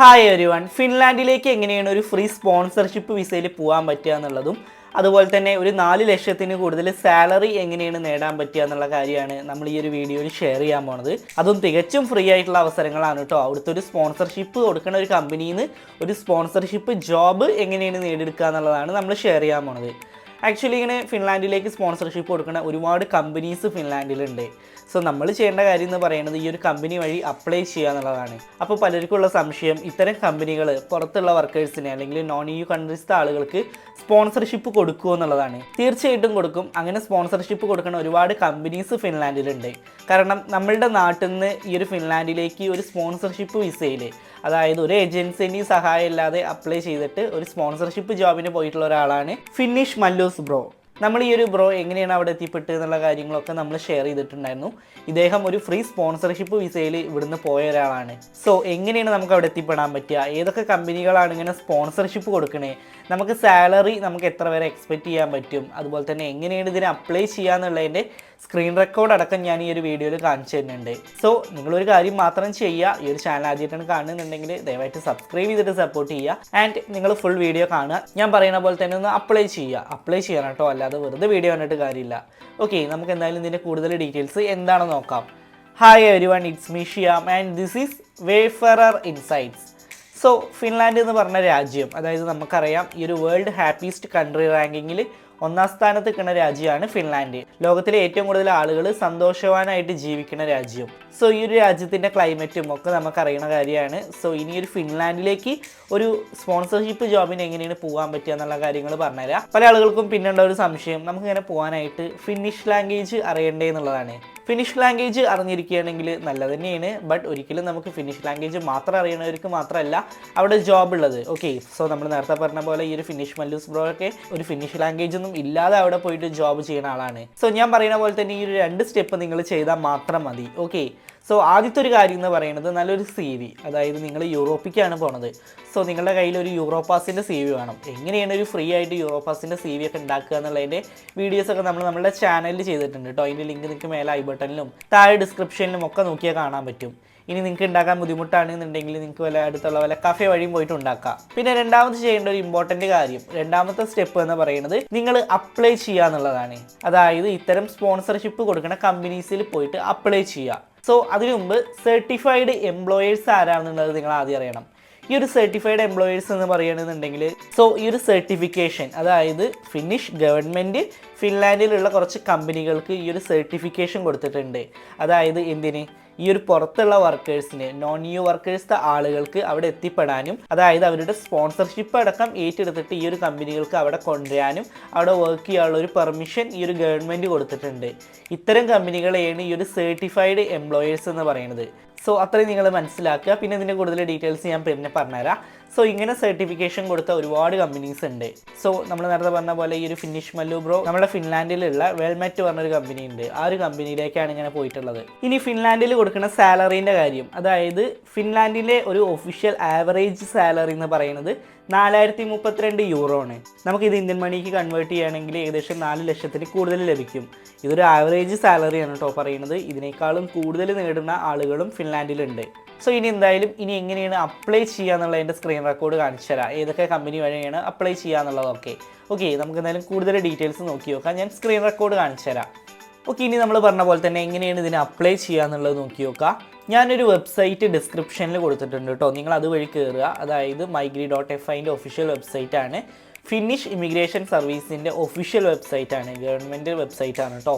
Hi every one ഫിൻലാൻഡിലേക്ക് എങ്ങനെയാണ് ഒരു free sponsorship വിസയിൽ പോകാൻ പറ്റുക എന്നുള്ളതും അതുപോലെ തന്നെ ഒരു നാല് ലക്ഷത്തിന് കൂടുതൽ സാലറി എങ്ങനെയാണ് നേടാൻ പറ്റുക എന്നുള്ള കാര്യമാണ് നമ്മൾ ഈ ഒരു വീഡിയോയിൽ ഷെയർ ചെയ്യാൻ പോണത്. അതും തികച്ചും ഫ്രീ ആയിട്ടുള്ള അവസരങ്ങളാണ് കേട്ടോ അവിടുത്തെ ഒരു സ്പോൺസർഷിപ്പ് കൊടുക്കുന്ന ഒരു കമ്പനിയിൽ നിന്ന് ഒരു സ്പോൺസർഷിപ്പ് ജോബ് എങ്ങനെയാണ് നേടിയെടുക്കുക എന്നുള്ളതാണ് നമ്മൾ ഷെയർ ചെയ്യാൻ പോണത്. ആക്ച്വലി ഇങ്ങനെ ഫിൻലാൻഡിലേക്ക് സ്പോൺസർഷിപ്പ് കൊടുക്കുന്ന ഒരുപാട് കമ്പനീസ് ഫിൻലാൻഡിലുണ്ട് സോ നമ്മൾ ചെയ്യേണ്ട കാര്യം എന്ന് പറയുന്നത് ഈ ഒരു കമ്പനി വഴി അപ്ലൈ ചെയ്യുക എന്നുള്ളതാണ്. അപ്പോൾ പലർക്കുള്ള സംശയം ഇത്തരം കമ്പനികൾ പുറത്തുള്ള വർക്കേഴ്സിന് അല്ലെങ്കിൽ നോൺ യു കൺട്രീസിലെ ആളുകൾക്ക് സ്പോൺസർഷിപ്പ് കൊടുക്കുമോ എന്നുള്ളതാണ്. തീർച്ചയായിട്ടും കൊടുക്കും. അങ്ങനെ സ്പോൺസർഷിപ്പ് കൊടുക്കുന്ന ഒരുപാട് കമ്പനീസ് ഫിൻലാൻഡിലുണ്ട് കാരണം നമ്മളുടെ നാട്ടിൽ നിന്ന് ഈ ഒരു ഫിൻലാൻഡിലേക്ക് ഒരു സ്പോൺസർഷിപ്പ് വിസയിൽ അതായത് ഒരു ഏജൻസിന്റെയും സഹായം ഇല്ലാതെ അപ്ലൈ ചെയ്തിട്ട് ഒരു സ്പോൺസർഷിപ്പ് ജോബിന് പോയിട്ടുള്ള ഒരാളാണ് ഫിനിഷ് മല്ലൂസ് ബ്രോ. നമ്മൾ ഈ ഒരു ബ്രോ എങ്ങനെയാണ് അവിടെ എത്തിപ്പെട്ട് എന്നുള്ള കാര്യങ്ങളൊക്കെ നമ്മൾ ഷെയർ ചെയ്തിട്ടുണ്ടായിരുന്നു. ഇദ്ദേഹം ഒരു ഫ്രീ സ്പോൺസർഷിപ്പ് വിസയിൽ ഇവിടുന്ന് പോയ ഒരാളാണ്. സോ എങ്ങനെയാണ് നമുക്ക് അവിടെ എത്തിപ്പെടാൻ പറ്റുക? ഏതൊക്കെ കമ്പനികളാണ് ഇങ്ങനെ സ്പോൺസർഷിപ്പ് കൊടുക്കണേ? നമുക്ക് സാലറി നമുക്ക് എത്ര വരെ എക്സ്പെക്റ്റ് ചെയ്യാൻ പറ്റും? അതുപോലെ തന്നെ എങ്ങനെയാണ് ഇതിനെ അപ്ലൈ ചെയ്യുക എന്നുള്ളതിന്റെ സ്ക്രീൻ റെക്കോർഡ് അടക്കം ഞാൻ ഈ ഒരു വീഡിയോയിൽ കാണിച്ചു തരുന്നുണ്ട്. സോ നിങ്ങളൊരു കാര്യം മാത്രം ചെയ്യുക ഈ ഒരു ചാനൽ ആദ്യമായിട്ടാണ് കാണുന്നുണ്ടെങ്കിൽ ദയവായിട്ട് സബ്സ്ക്രൈബ് ചെയ്തിട്ട് സപ്പോർട്ട് ചെയ്യുക ആൻഡ് നിങ്ങൾ ഫുൾ വീഡിയോ കാണുക. ഞാൻ പറയുന്ന പോലെ തന്നെ ഒന്ന് അപ്ലൈ ചെയ്യുക അപ്ലൈ ചെയ്യണം കേട്ടോ അല്ലാതെ വെറുതെ വീഡിയോ കണ്ടിട്ട് കാര്യമില്ല. ഓക്കെ നമുക്ക് എന്തായാലും ഇതിന്റെ കൂടുതൽ ഡീറ്റെയിൽസ് എന്താണെന്ന് നോക്കാം. Hi everyone it's me Shyam and this is wayfarer insights so Finland എന്ന് പറഞ്ഞ രാജ്യം അതായത് നമുക്കറിയാം ഈ ഒരു വേൾഡ് ഹാപ്പിയസ്റ്റ് കൺട്രി റാങ്കിങ്ങിൽ ഒന്നാം സ്ഥാനത്ത് നിൽക്കുന്ന രാജ്യമാണ് ഫിൻലാൻഡ്. ലോകത്തിലെ ഏറ്റവും കൂടുതൽ ആളുകൾ സന്തോഷവാനായിട്ട് ജീവിക്കുന്ന രാജ്യം. സോ ഈ ഒരു രാജ്യത്തിന്റെ ക്ലൈമറ്റും ഒക്കെ നമുക്ക് നമുക്കറിയുന്ന കാര്യമാണ്. സോ ഇനി ഒരു ഫിൻലാൻഡിലേക്ക് ഒരു സ്പോൺസർഷിപ്പ് ജോബിന് എങ്ങനെയാണ് പോകാൻ പറ്റുക എന്നുള്ള കാര്യങ്ങൾ പറഞ്ഞുതരാം. പല ആളുകൾക്കും പിന്നെയുള്ള ഒരു സംശയം നമുക്കിങ്ങനെ പോകാനായിട്ട് ഫിനിഷ് ലാംഗ്വേജ് അറിയണ്ടേ എന്നുള്ളതാണ്. ഫിനിഷ് ലാംഗ്വേജ് അറിഞ്ഞിരിക്കുകയാണെങ്കിൽ നല്ലത് തന്നെയാണ്. ബട്ട് ഒരിക്കലും നമുക്ക് ഫിനിഷ് ലാംഗ്വേജ് മാത്രം അറിയണവർക്ക് മാത്രമല്ല അവിടെ ജോബ് ഉള്ളത്. ഓക്കെ സോ നമ്മൾ നേരത്തെ പറഞ്ഞ പോലെ ഈ ഒരു ഫിനിഷ് മല്ലൂസ് ബ്രോ ഒക്കെ ഒരു ഫിനിഷ് ലാംഗ്വേജ് ഒന്നും ഇല്ലാതെ അവിടെ പോയിട്ട് ജോബ് ചെയ്യുന്ന ആളാണ്. സോ ഞാൻ പറയുന്ന പോലെ തന്നെ ഈ ഒരു രണ്ട് സ്റ്റെപ്പ് നിങ്ങൾ ചെയ്താൽ മാത്രം മതി. ഓക്കെ സോ ആദ്യത്തെ ഒരു കാര്യം എന്ന് പറയുന്നത് നല്ലൊരു സി വി അതായത് നിങ്ങൾ യൂറോപ്പിക്കാണ് പോണത്. സോ നിങ്ങളുടെ കയ്യിൽ ഒരു യൂറോപ്പാസിന്റെ സി വി വേണം. എങ്ങനെയാണ് ഒരു ഫ്രീ ആയിട്ട് യൂറോപ്പാസിന്റെ സി വി ഒക്കെ ഉണ്ടാക്കുക എന്നുള്ളതിന്റെ വീഡിയോസൊക്കെ നമ്മൾ നമ്മുടെ ചാനലിൽ ചെയ്തിട്ടുണ്ട് കേട്ടോ അതിന്റെ ലിങ്ക് നിങ്ങൾക്ക് മേലെ ഐ ബട്ടണിലും താഴെ ഡിസ്ക്രിപ്ഷനിലും ഒക്കെ നോക്കിയാൽ കാണാൻ പറ്റും. ഇനി നിങ്ങൾക്ക് ഉണ്ടാക്കാൻ ബുദ്ധിമുട്ടാണെന്നുണ്ടെങ്കിൽ നിങ്ങൾക്ക് വല്ല അടുത്തുള്ള വല്ല കഫേ വഴിയും പോയിട്ട് ഉണ്ടാക്കാം. പിന്നെ രണ്ടാമത് ചെയ്യേണ്ട ഒരു ഇമ്പോർട്ടന്റ് കാര്യം രണ്ടാമത്തെ സ്റ്റെപ്പ് എന്ന് പറയുന്നത് നിങ്ങൾ അപ്ലൈ ചെയ്യുക എന്നുള്ളതാണ്. അതായത് ഇത്തരം സ്പോൺസർഷിപ്പ് കൊടുക്കുന്ന കമ്പനീസിൽ പോയിട്ട് അപ്ലൈ ചെയ്യുക. സോ അതിനു മുമ്പ് സർട്ടിഫൈഡ് എംപ്ലോയേഴ്സ് ആരാണെന്നുള്ളത് നിങ്ങൾ ആദ്യം അറിയണം. ഈ ഒരു സർട്ടിഫൈഡ് എംപ്ലോയേഴ്സ് എന്ന് പറയുകയാണെന്നുണ്ടെങ്കിൽ സോ ഈ ഒരു സർട്ടിഫിക്കേഷൻ അതായത് ഫിനിഷ് ഗവൺമെന്റ് ഫിൻലാൻഡിലുള്ള കുറച്ച് കമ്പനികൾക്ക് ഈ ഒരു സർട്ടിഫിക്കേഷൻ കൊടുത്തിട്ടുണ്ട്. അതായത് എന്തിന്? ഈ ഒരു പുറത്തുള്ള വർക്കേഴ്സിന് നോൺ യു വർക്കേഴ്സ് ആളുകൾക്ക് അവിടെ എത്തിപ്പെടാനും അതായത് അവരുടെ സ്പോൺസർഷിപ്പ് അടക്കം ഏറ്റെടുത്തിട്ട് ഈ ഒരു കമ്പനികൾക്ക് അവിടെ കൊണ്ടുവരാനും അവിടെ വർക്ക് ചെയ്യാനുള്ള ഒരു പെർമിഷൻ ഈ ഒരു ഗവൺമെന്റ് കൊടുത്തിട്ടുണ്ട്. ഇത്തരം കമ്പനികളെയാണ് ഈ ഒരു സർട്ടിഫൈഡ് എംപ്ലോയേഴ്സ് എന്ന് പറയുന്നത്. സോ അത്രയും നിങ്ങൾ മനസ്സിലാക്കുക. പിന്നെ ഇതിന്റെ കൂടുതൽ ഡീറ്റെയിൽസ് ഞാൻ പിന്നെ പറഞ്ഞുതരാം. സോ ഇങ്ങനെ സർട്ടിഫിക്കേഷൻ കൊടുത്ത ഒരുപാട് കമ്പനീസ് ഉണ്ട്. സോ നമ്മൾ നേരത്തെ പറഞ്ഞ പോലെ ഈ ഒരു ഫിനിഷ് മല്ലു ബ്രോ നമ്മുടെ ഫിൻലാൻഡിലുള്ള വെൽമെറ്റ് പറഞ്ഞൊരു കമ്പനി ഉണ്ട്. ആ ഒരു കമ്പനിയിലേക്കാണ് ഇങ്ങനെ പോയിട്ടുള്ളത്. ഇനി ഫിൻലാൻഡിൽ കൊടുക്കുന്ന സാലറീന്റെ കാര്യം. അതായത് ഫിൻലാൻഡിലെ ഒരു ഒഫീഷ്യൽ ആവറേജ് സാലറി എന്ന് പറയുന്നത് നാലായിരത്തി മുപ്പത്തിരണ്ട് യൂറോ ആണ്. നമുക്ക് ഇത് ഇന്ത്യൻ മണിക്ക് കൺവേർട്ട് ചെയ്യുകയാണെങ്കിൽ ഏകദേശം നാല് ലക്ഷത്തിന് കൂടുതൽ ലഭിക്കും. ഇതൊരു ആവറേജ് സാലറിയാണ് കേട്ടോ പറയുന്നത്. ഇതിനേക്കാളും കൂടുതൽ നേടുന്ന ആളുകളും ഫിൻലാൻഡിലുണ്ട്. സോ ഇനി എന്തായാലും ഇനി എങ്ങനെയാണ് അപ്ലൈ ചെയ്യുക എന്നുള്ളതിന്റെ സ്ക്രീൻ റെക്കോർഡ് കാണിച്ചു തരാം. ഏതൊക്കെ കമ്പനി വഴിയാണ് അപ്ലൈ ചെയ്യുക എന്നുള്ളതൊക്കെ ഓക്കെ നമുക്ക് എന്തായാലും കൂടുതൽ ഡീറ്റെയിൽസ് നോക്കി നോക്കാം. ഞാൻ സ്ക്രീൻ റെക്കോർഡ് കാണിച്ചു തരാം. ഓക്കെ ഇനി നമ്മൾ പറഞ്ഞ പോലെ തന്നെ എങ്ങനെയാണ് ഇതിന് അപ്ലൈ ചെയ്യുക എന്നുള്ളത് നോക്കി നോക്കാം. ഞാനൊരു വെബ്സൈറ്റ് ഡിസ്ക്രിപ്ഷനിൽ കൊടുത്തിട്ടുണ്ട് കേട്ടോ നിങ്ങൾ അതുവഴി കയറുക അതായത് മൈഗ്രി ഡോട്ട് എഫ് ഐന്റെ ഒഫീഷ്യൽ വെബ്സൈറ്റ് ആണ്. ഫിനിഷ് ഇമിഗ്രേഷൻ സർവീസിന്റെ ഒഫീഷ്യൽ വെബ്സൈറ്റ് ആണ്. ഗവൺമെന്റ് വെബ്സൈറ്റ് ആണ് കേട്ടോ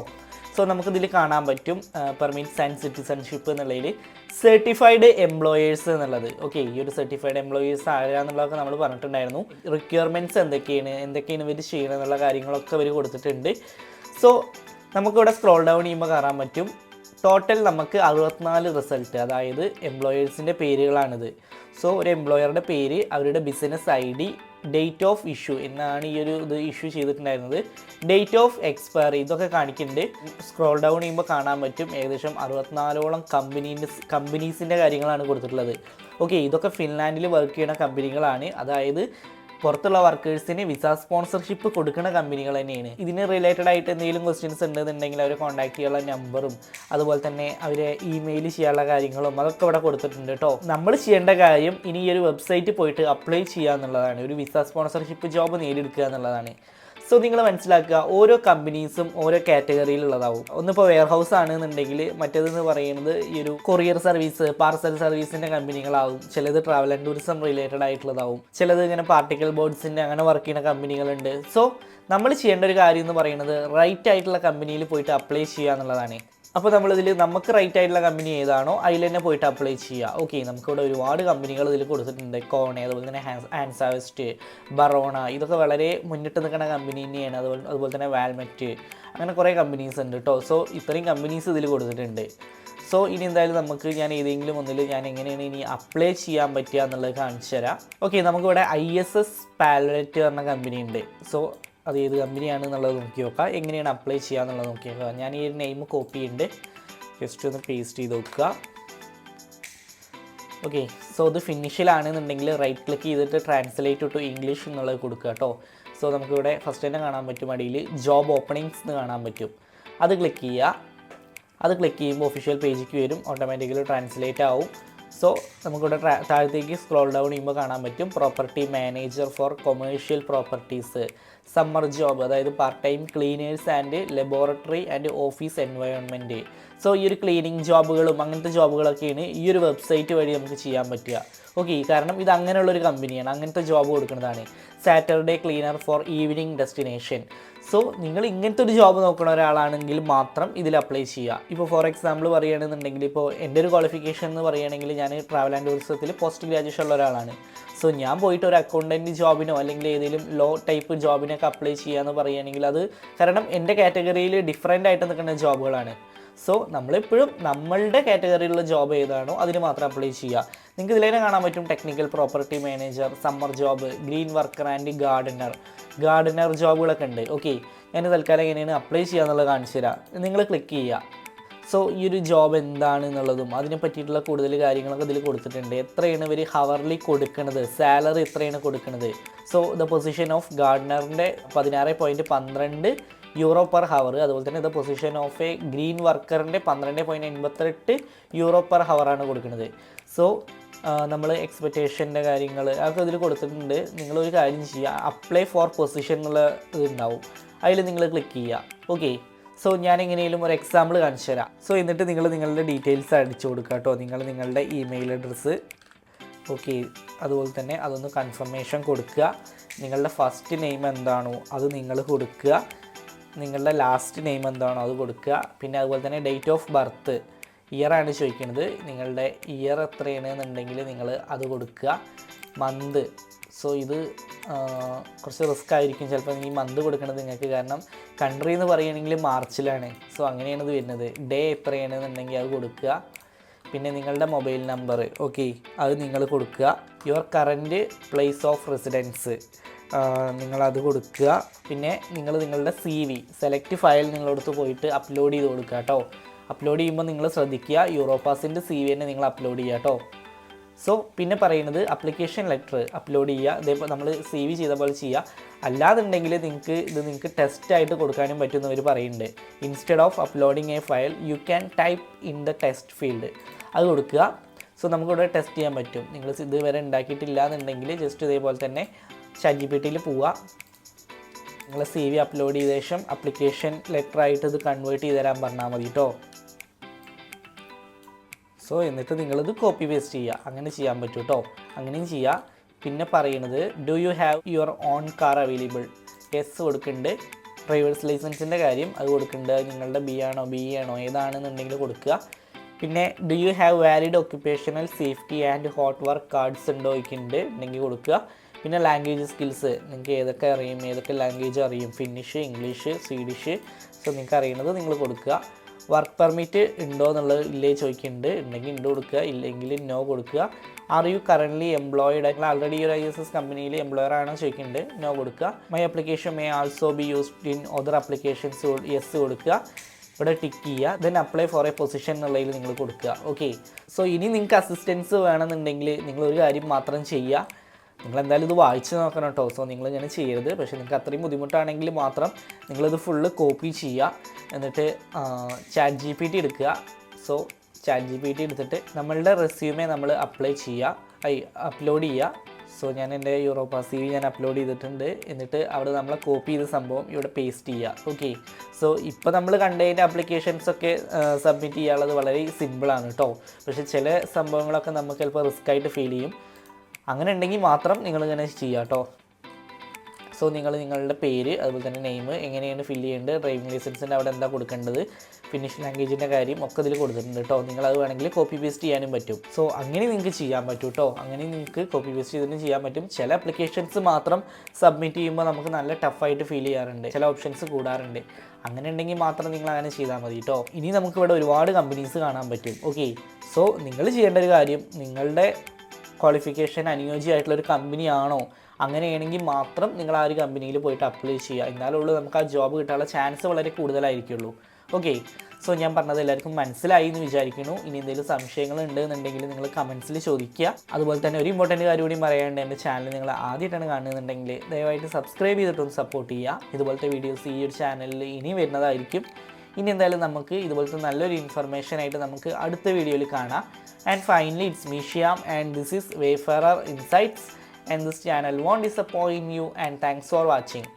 സോ നമുക്കിതിൽ കാണാൻ പറ്റും. പെർമിറ്റ്സ് ആൻഡ് സിറ്റിസൺഷിപ്പ് എന്നുള്ളതിൽ സർട്ടിഫൈഡ് എംപ്ലോയേഴ്സ് എന്നുള്ളത്. ഓക്കെ ഈ ഒരു സർട്ടിഫൈഡ് എംപ്ലോയേഴ്സ് ആരാന്നുള്ളതൊക്കെ നമ്മൾ പറഞ്ഞിട്ടുണ്ടായിരുന്നു. റിക്വയർമെന്റ്സ് എന്തൊക്കെയാണ്? എന്തൊക്കെയാണ് ഇവർ ചെയ്യണം എന്നുള്ള കാര്യങ്ങളൊക്കെ ഇവർ കൊടുത്തിട്ടുണ്ട്. സോ നമുക്കിവിടെ സ്ക്രോൾ ഡൗൺ ചെയ്യുമ്പോൾ കാണാൻ പറ്റും. ടോട്ടൽ നമുക്ക് അറുപത്തിനാല് റിസൾട്ട് അതായത് എംപ്ലോയേഴ്സിന്റെ പേരുകളാണിത്. സോ ഒരു എംപ്ലോയറുടെ പേര് അവരുടെ business I D date of issue എന്നാണ് ഈ ഒരു ഇത് ഇഷ്യൂ ചെയ്തിട്ടുണ്ടായിരുന്നത്. ഡേറ്റ് ഓഫ് എക്സ്പയറി ഇതൊക്കെ കാണിക്കുന്നുണ്ട്. സ്ക്രോൾ ഡൗൺ ചെയ്യുമ്പോൾ കാണാൻ പറ്റും. ഏകദേശം അറുപത്തിനാലോളം കമ്പനീന്റെ കമ്പനീസിന്റെ കാര്യങ്ങളാണ് കൊടുത്തിട്ടുള്ളത്. ഓക്കെ ഇതൊക്കെ ഫിൻലാൻഡിൽ വർക്ക് ചെയ്യുന്ന കമ്പനികളാണ് അതായത് പുറത്തുള്ള വർക്കേഴ്സിന് വിസ സ്പോൺസർഷിപ്പ് കൊടുക്കുന്ന കമ്പനികൾ തന്നെയാണ്. ഇതിന് റിലേറ്റഡ് ആയിട്ട് എന്തെങ്കിലും ക്വസ്റ്റ്യൻസ് ഉണ്ടെന്നുണ്ടെങ്കിൽ അവരെ കോൺടാക്ട് ചെയ്യാനുള്ള നമ്പറും അതുപോലെ തന്നെ അവരെ ഇമെയിൽ ചെയ്യാനുള്ള കാര്യങ്ങളും അതൊക്കെ ഇവിടെ കൊടുത്തിട്ടുണ്ട് കേട്ടോ നമ്മൾ ചെയ്യേണ്ട കാര്യം ഇനി ഈ ഒരു വെബ്സൈറ്റ് പോയിട്ട് അപ്ലൈ ചെയ്യുക എന്നുള്ളതാണ് ഒരു വിസ സ്പോൺസർഷിപ്പ് ജോബ് നേടിയെടുക്കുക എന്നുള്ളതാണ്. സോ നിങ്ങൾ മനസ്സിലാക്കുക ഓരോ കമ്പനീസും ഓരോ കാറ്റഗറിയിലുള്ളതാവും ഒന്നിപ്പോൾ വെയർ ഹൗസ് ആണെന്നുണ്ടെങ്കിൽ മറ്റേതെന്ന് പറയുന്നത് ഈ ഒരു കൊറിയർ സർവീസ് പാർസൽ സർവീസിന്റെ കമ്പനികളാവും ചിലത് ട്രാവൽ ആൻഡ് ടൂറിസം റിലേറ്റഡ് ആയിട്ടുള്ളതാവും. ചിലത് ഇങ്ങനെ പാർട്ടിക്കൽ ബോർഡ്സിന്റെ അങ്ങനെ വർക്ക് ചെയ്യുന്ന കമ്പനികളുണ്ട് സോ നമ്മൾ ചെയ്യേണ്ട ഒരു കാര്യം എന്ന് പറയുന്നത് റൈറ്റ് ആയിട്ടുള്ള കമ്പനിയിൽ പോയിട്ട് അപ്ലൈ ചെയ്യുക എന്നുള്ളതാണ്. അപ്പോൾ നമ്മളിതിൽ നമുക്ക് റൈറ്റ് ആയിട്ടുള്ള കമ്പനി ഏതാണോ അതിൽ തന്നെ പോയിട്ട് അപ്ലൈ ചെയ്യുക ഓക്കെ നമുക്കിവിടെ ഒരുപാട് കമ്പനികൾ ഇതിൽ കൊടുത്തിട്ടുണ്ട്. കോണെ അതുപോലെ തന്നെ ഹാൻസാവെസ്റ്റ് ബറോണ ഇതൊക്കെ വളരെ മുന്നിട്ട് നിൽക്കുന്ന കമ്പനി തന്നെയാണ്. അതുപോലെ അതുപോലെ തന്നെ വാൽമെറ്റ് അങ്ങനെ കുറേ കമ്പനീസ് ഉണ്ട് കേട്ടോ സോ ഇത്രയും കമ്പനീസ് ഇതിൽ കൊടുത്തിട്ടുണ്ട്. സോ ഇനി എന്തായാലും നമുക്ക് ഞാൻ ഏതെങ്കിലും ഒന്നിൽ ഞാൻ എങ്ങനെയാണ് ഇനി അപ്ലൈ ചെയ്യാൻ പറ്റുക എന്നുള്ളത് കാണിച്ചു തരാം. ഓക്കെ നമുക്കിവിടെ ഐ എസ് എസ് പാലറ്റ് പറഞ്ഞ കമ്പനി ഉണ്ട്. സോ അത് ഏത് കമ്പനിയാണ് എന്നുള്ളത് നോക്കി നോക്കുക. എങ്ങനെയാണ് അപ്ലൈ ചെയ്യുക എന്നുള്ളത് നോക്കി നോക്കുക. ഞാൻ ഈ നെയിം കോപ്പി ഉണ്ട് ജസ്റ്റ് ഒന്ന് പേസ്റ്റ് ചെയ്ത് നോക്കുക. ഓക്കെ സോ ഇത് ഫിനിഷിലാണെന്നുണ്ടെങ്കിൽ റൈറ്റ് ക്ലിക്ക് ചെയ്തിട്ട് ട്രാൻസ്ലേറ്റ് ടു ഇംഗ്ലീഷ് എന്നുള്ളത് കൊടുക്കുക കേട്ടോ. സോ നമുക്കിവിടെ ഫസ്റ്റ് തന്നെ കാണാൻ പറ്റും അടിയിൽ ജോബ് ഓപ്പണിങ്സ് എന്ന് കാണാൻ പറ്റും. അത് ക്ലിക്ക് ചെയ്യുക. അത് ക്ലിക്ക് ചെയ്യുമ്പോൾ ഒഫീഷ്യൽ പേജിലേക്ക് വരും. ഓട്ടോമാറ്റിക്കലി ട്രാൻസ്ലേറ്റ് ആവും. സോ നമുക്കിവിടെ താഴത്തേക്ക് സ്ക്രോൾ ഡൗൺ ചെയ്യുമ്പോൾ കാണാൻ പറ്റും. Property manager for commercial properties summer job അതായത് part time cleaners and laboratory and office environment so ഈ ഒരു ക്ലീനിങ് ജോബുകളും അങ്ങനത്തെ ജോബുകളൊക്കെയാണ് ഈ ഒരു വെബ്സൈറ്റ് വഴി നമുക്ക് ചെയ്യാൻ പറ്റുക. ഓക്കെ കാരണം ഇത് അങ്ങനെയുള്ളൊരു കമ്പനിയാണ് അങ്ങനത്തെ ജോബ് കൊടുക്കുന്നതാണ്. Saturday cleaner for evening destination so നിങ്ങൾ ഇങ്ങനത്തെ ഒരു ജോബ് നോക്കുന്ന ഒരാളാണെങ്കിൽ മാത്രം ഇതിൽ അപ്ലൈ ചെയ്യുക. ഇപ്പോൾ ഫോർ എക്സാമ്പിൾ പറയുകയാണെന്നുണ്ടെങ്കിൽ ഇപ്പോൾ എന്റെ ഒരു ക്വാളിഫിക്കേഷൻ എന്ന് പറയുകയാണെങ്കിൽ ഞാൻ ട്രാവൽ ആൻഡ് ടൂറിസത്തിൽ പോസ്റ്റ് ഗ്രാജുവേഷൻ ഉള്ള ഒരാളാണ്. സോ ഞാൻ പോയിട്ട് ഒരു അക്കൗണ്ടന്റ് ജോബിനോ അല്ലെങ്കിൽ ഏതെങ്കിലും ലോ ടൈപ്പ് ജോബിനൊക്കെ അപ്ലൈ ചെയ്യുക ചെയ്യാന്ന് പറയുകയാണെങ്കിൽ അത് കാരണം എന്റെ കാറ്റഗറിയിൽ ഡിഫറെന്റ് ആയിട്ട് നിൽക്കുന്ന ജോബുകളാണ് സോ നമ്മളെപ്പോഴും നമ്മളുടെ കാറ്റഗറിയിലുള്ള ജോബ് ഏതാണോ അതിന് മാത്രം അപ്ലൈ ചെയ്യുക. നിങ്ങൾക്ക് ഇതിലേനെ കാണാൻ പറ്റും technical property manager summer job green worker and gardener gardener ജോബുകളൊക്കെ ഉണ്ട്. ഓക്കെ ഞാൻ തൽക്കാലം എങ്ങനെയാണ് അപ്ലൈ ചെയ്യുക എന്നുള്ളത് കാണിച്ചു തരാം. നിങ്ങൾ ക്ലിക്ക് ചെയ്യുക. സോ ഈ ഒരു ജോബ് എന്താണ് എന്നുള്ളതും അതിനെ പറ്റിയിട്ടുള്ള കൂടുതൽ കാര്യങ്ങളൊക്കെ ഇതിൽ കൊടുത്തിട്ടുണ്ട്. എത്രയാണ് ഇവർ ഹവർലി കൊടുക്കുന്നത്? സാലറി എത്രയാണ് കൊടുക്കുന്നത്? സോ ദ പൊസിഷൻ ഓഫ് ഗാർഡനറിന്റെ പതിനാറ് പോയിന്റ് പന്ത്രണ്ട് യൂറോ പെർ ഹവർ അതുപോലെ തന്നെ the position of a green വർക്കറിന്റെ പന്ത്രണ്ട് പോയിന്റ് എൺപത്തെട്ട് യൂറോ പെർ ഹവറാണ് കൊടുക്കുന്നത്. സോ നമ്മൾ എക്സ്പെക്റ്റേഷന്റെ കാര്യങ്ങൾ അതൊക്കെ ഇതിൽ കൊടുത്തിട്ടുണ്ട്. നിങ്ങളൊരു കാര്യം ചെയ്യുക അപ്ലൈ ഫോർ പൊസിഷൻ എന്നുള്ള ഇതുണ്ടാവും അതിൽ നിങ്ങൾ ക്ലിക്ക് ചെയ്യുക ഓക്കെ സോ ഞാൻ എങ്ങനെയെങ്കിലും ഒരു എക്സാമ്പിൾ കാണിച്ചു തരാം. സോ എന്നിട്ട് നിങ്ങൾ നിങ്ങളുടെ ഡീറ്റെയിൽസ് അടിച്ചു കൊടുക്കുക കേട്ടോ നിങ്ങൾ നിങ്ങളുടെ ഇമെയിൽ അഡ്രസ്സ് ഓക്കെ അതുപോലെ തന്നെ അതൊന്ന് കൺഫർമേഷൻ കൊടുക്കുക. നിങ്ങളുടെ ഫസ്റ്റ് നെയിം എന്താണോ അത് നിങ്ങൾ കൊടുക്കുക. നിങ്ങളുടെ ലാസ്റ്റ് നെയിം എന്താണോ അത് കൊടുക്കുക. പിന്നെ അതുപോലെ തന്നെ ഡേറ്റ് ഓഫ് ബർത്ത് ഇയറാണ് ചോദിക്കുന്നത്. നിങ്ങളുടെ ഇയർ എത്രയാണ് എന്നുണ്ടെങ്കിൽ നിങ്ങൾ അത് കൊടുക്കുക. മന്ത് സോ ഇത് കുറച്ച് റിസ്ക് ആയിരിക്കും ചിലപ്പോൾ ഈ മന്ത് കൊടുക്കുന്നത് നിങ്ങൾക്ക്. കാരണം കൺട്രി എന്ന് പറയുകയാണെങ്കിൽ മാർച്ചിലാണ്. സോ അങ്ങനെയാണ് ഇത് വരുന്നത്. ഡേ എത്രയാണ് എന്നുണ്ടെങ്കിൽ അത് കൊടുക്കുക. പിന്നെ നിങ്ങളുടെ മൊബൈൽ നമ്പർ ഓക്കെ അത് നിങ്ങൾ കൊടുക്കുക. Your current place of residence നിങ്ങളത് കൊടുക്കുക. പിന്നെ നിങ്ങൾ നിങ്ങളുടെ സി വി സെലക്ട് ഫയൽ നിങ്ങളടുത്ത് പോയിട്ട് അപ്ലോഡ് ചെയ്ത് കൊടുക്കുക കേട്ടോ. അപ്ലോഡ് ചെയ്യുമ്പോൾ നിങ്ങൾ ശ്രദ്ധിക്കുക യൂറോപ്പാസിന്റെ സി വി തന്നെ നിങ്ങൾ അപ്ലോഡ് ചെയ്യുക കേട്ടോ. സോ പിന്നെ പറയുന്നത് അപ്ലിക്കേഷൻ ലെറ്റർ അപ്ലോഡ് ചെയ്യുക. ഇതേപോലെ നമ്മൾ സി വി ചെയ്ത പോലെ ചെയ്യുക. അല്ലാതുണ്ടെങ്കിൽ നിങ്ങൾക്ക് ഇത് നിങ്ങൾക്ക് ടെസ്റ്റ് ആയിട്ട് കൊടുക്കാനും പറ്റുന്നവർ പറയുന്നുണ്ട്. Instead of uploading a file you can type in the test field അത് കൊടുക്കുക. സോ നമുക്കിവിടെ ടെസ്റ്റ് ചെയ്യാൻ പറ്റും. നിങ്ങൾ ഇതുവരെ ഉണ്ടാക്കിയിട്ടില്ല എന്നുണ്ടെങ്കിൽ ജസ്റ്റ് ഇതേപോലെ തന്നെ ചാറ്റ് ജി പി ടിയിൽ പോവുക നിങ്ങൾ സി വി അപ്ലോഡ് ചെയ്ത ശേഷം അപ്ലിക്കേഷൻ ലെറ്റർ ആയിട്ട് ഇത് കൺവേർട്ട് ചെയ്ത് തരാൻ പറഞ്ഞാൽ മതി കേട്ടോ സോ എന്നിട്ട് നിങ്ങളിത് കോപ്പി പേസ്റ്റ് ചെയ്യുക അങ്ങനെ ചെയ്യാൻ പറ്റും കേട്ടോ അങ്ങനെയും ചെയ്യുക പിന്നെ പറയുന്നത് do you have your own car available yes കൊടുക്കുന്നുണ്ട് ഡ്രൈവേഴ്സ് ലൈസൻസിന്റെ കാര്യം അത് കൊടുക്കുന്നുണ്ട് നിങ്ങളുടെ ബി ആണോ ബി ആണോ ഏതാണെന്നുണ്ടെങ്കിൽ കൊടുക്കുക. പിന്നെ do you have valid occupational safety and hot work cards ഉണ്ടോ ഒക്കെ ഉണ്ട് ഉണ്ടെങ്കിൽ കൊടുക്കുക. പിന്നെ ലാംഗ്വേജ് സ്കിൽസ് നിങ്ങൾക്ക് ഏതൊക്കെ അറിയും ഏതൊക്കെ ലാംഗ്വേജ് അറിയും? ഫിന്നിഷ് ഇംഗ്ലീഷ് സ്വീഡിഷ് സോ നിങ്ങൾക്ക് അറിയുന്നത് നിങ്ങൾ കൊടുക്കുക. വർക്ക് പെർമിറ്റ് ഉണ്ടോ എന്നുള്ളത് ഇല്ലേ ചോദിക്കുന്നുണ്ട്. ഉണ്ടെങ്കിൽ ഉണ്ട് കൊടുക്കുക ഇല്ലെങ്കിൽ നോ കൊടുക്കുക. ആർ യു കറന്റ്ലി എംപ്ലോയിഡ് നിങ്ങൾ ആൾറെഡി ഒരു ഐ എസ് എസ് കമ്പനിയിൽ എംപ്ലോയർ ആണോ ചോദിക്കുന്നുണ്ട്. നോ കൊടുക്കുക. My application may also be used in other applications yes കൊടുക്കുക. ഇവിടെ ടിക്ക് ചെയ്യുക. Then apply for a position എന്നുള്ളതിൽ നിങ്ങൾ കൊടുക്കുക. ഓക്കെ സോ ഇനി നിങ്ങൾക്ക് അസിസ്റ്റൻസ് വേണമെന്നുണ്ടെങ്കിൽ നിങ്ങൾ ഒരു കാര്യം മാത്രം ചെയ്യുക. നിങ്ങൾ എന്തായാലും ഇത് വായിച്ച് നോക്കണം കേട്ടോ. സോ നിങ്ങൾ ഇങ്ങനെ ചെയ്യരുത്. പക്ഷേ നിങ്ങൾക്ക് അത്രയും ബുദ്ധിമുട്ടാണെങ്കിൽ മാത്രം നിങ്ങളിത് ഫുള്ള് കോപ്പി ചെയ്യുക. എന്നിട്ട് ചാറ്റ് ജി പി ടി എടുക്കുക. So chat G P T എടുത്തിട്ട് നമ്മളുടെ റെസ്യൂമേ നമ്മൾ അപ്ലൈ ചെയ്യുക. ഐ അപ്ലോഡ് ചെയ്യുക. സോ ഞാൻ എന്റെ യൂറോപ്പ സി വി ഞാൻ അപ്ലോഡ് ചെയ്തിട്ടുണ്ട്. എന്നിട്ട് അവിടെ നമ്മളെ കോപ്പി ചെയ്ത സംഭവം ഇവിടെ പേസ്റ്റ് ചെയ്യുക. ഓക്കെ സോ ഇപ്പോൾ നമ്മൾ കണ്ടതിന്റെ അപ്ലിക്കേഷൻസ് ഒക്കെ സബ്മിറ്റ് ചെയ്യാനുള്ളത് വളരെ സിമ്പിളാണ് കേട്ടോ. പക്ഷേ ചില സംഭവങ്ങളൊക്കെ നമുക്ക് ചിലപ്പോൾ റിസ്ക് ആയിട്ട് ഫീൽ ചെയ്യും. അങ്ങനെ ഉണ്ടെങ്കിൽ മാത്രം നിങ്ങളിങ്ങനെ ചെയ്യുക കേട്ടോ സോ നിങ്ങൾ നിങ്ങളുടെ പേര് അതുപോലെ തന്നെ നെയിം എങ്ങനെയാണ് ഫില്ല് ചെയ്യേണ്ടത് ഡ്രൈവിംഗ് ലൈസൻസിന്റെ അവിടെ എന്താ കൊടുക്കേണ്ടത് ഫിനിഷ് ലാംഗ്വേജിന്റെ കാര്യം ഒക്കെ ഇതിൽ കൊടുത്തിട്ടുണ്ട് കേട്ടോ നിങ്ങൾ അത് വേണമെങ്കിൽ കോപ്പി പേസ്റ്റ് ചെയ്യാനും പറ്റും. സോ അങ്ങനെ നിങ്ങൾക്ക് ചെയ്യാൻ പറ്റും കേട്ടോ അങ്ങനെ നിങ്ങൾക്ക് കോപ്പി പേസ്റ്റ് ചെയ്തിട്ട് ചെയ്യാൻ പറ്റും. ചില അപ്ലിക്കേഷൻസ് മാത്രം സബ്മിറ്റ് ചെയ്യുമ്പോൾ നമുക്ക് നല്ല ടഫായിട്ട് ഫീൽ ചെയ്യാറുണ്ട്. ചില ഓപ്ഷൻസ് കൂടാറുണ്ട്. അങ്ങനെ ഉണ്ടെങ്കിൽ മാത്രം നിങ്ങൾ അങ്ങനെ ചെയ്താൽ മതി കേട്ടോ ഇനി നമുക്ക് ഇവിടെ ഒരുപാട് കമ്പനീസ് കാണാൻ പറ്റും. ഓക്കെ സോ നിങ്ങൾ ചെയ്യേണ്ട ഒരു കാര്യം നിങ്ങളുടെ ക്വാളിഫിക്കേഷൻ അനുയോജ്യമായിട്ടുള്ള ഒരു കമ്പനിയാണോ അങ്ങനെയാണെങ്കിൽ മാത്രം നിങ്ങൾ ആ ഒരു കമ്പനിയിൽ പോയിട്ട് അപ്ലൈ ചെയ്യുക. എന്നാലുള്ളൂ നമുക്ക് ആ ജോബ് കിട്ടാനുള്ള ചാൻസ് വളരെ കൂടുതലായിരിക്കുള്ളൂ. ഓക്കെ സോ ഞാൻ പറഞ്ഞത് എല്ലാവർക്കും മനസ്സിലായി എന്ന് വിചാരിക്കുന്നു. ഇനി എന്തെങ്കിലും സംശയങ്ങൾ ഉണ്ടെന്നുണ്ടെങ്കിൽ നിങ്ങൾ കമൻസിൽ ചോദിക്കുക. അതുപോലെ തന്നെ ഒരു ഇമ്പോർട്ടന്റ് കാര്യം കൂടി പറയാണ്ട് എന്റെ ചാനൽ നിങ്ങൾ ആദ്യമായിട്ടാണ് കാണുന്നുണ്ടെങ്കിൽ ദയവായിട്ട് സബ്സ്ക്രൈബ് ചെയ്തിട്ടൊന്ന് സപ്പോർട്ട് ചെയ്യുക. ഇതുപോലത്തെ വീഡിയോസ് ഈ ഒരു ചാനലിൽ ഇനി വരുന്നതായിരിക്കും. ഇനി എന്തായാലും നമുക്ക് ഇതുപോലത്തെ നല്ലൊരു ഇൻഫർമേഷൻ ആയിട്ട് നമുക്ക് അടുത്ത വീഡിയോയിൽ കാണാം. And finally it's മീഷ്യാം and this is wayfarer insights and this channel won't disappoint you and thanks for watching